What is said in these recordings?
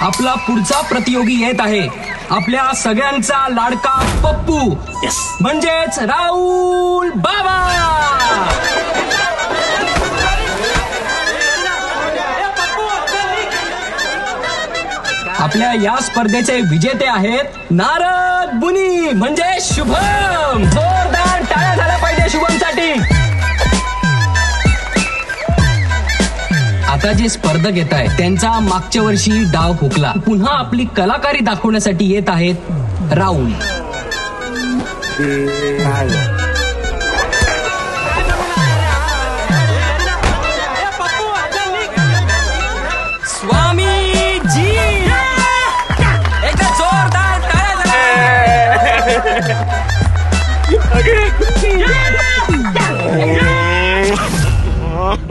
आपला पुढचा प्रतियोगी येत आहे. आपल्या सगळ्यांचा लाडका पप्पू. म्हणजेच राहुल बाबा. आपल्या या स्पर्धेचे विजेते आहेत नारद बुनी म्हणजे शुभम. आता जे स्पर्धक येत आहेत त्यांचा मागच्या वर्षी डाव हुकला पुन्हा आपली कलाकारी दाखवण्यासाठी येत आहेत राहुल. स्वामी जी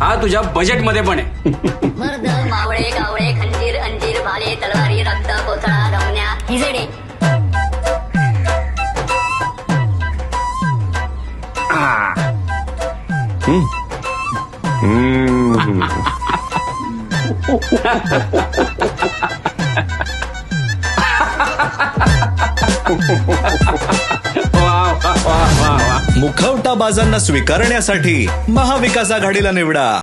हा तुझ्या बजेटमध्ये पण आहे. मर्द मावळे गावळे खंजीर अंजीर भाले तलवारी रक्त कोथळा रमण्या हिजडे. मुखवटा बाजांना स्वीकारण्यासाठी महाविकास आघाडीला निवडा.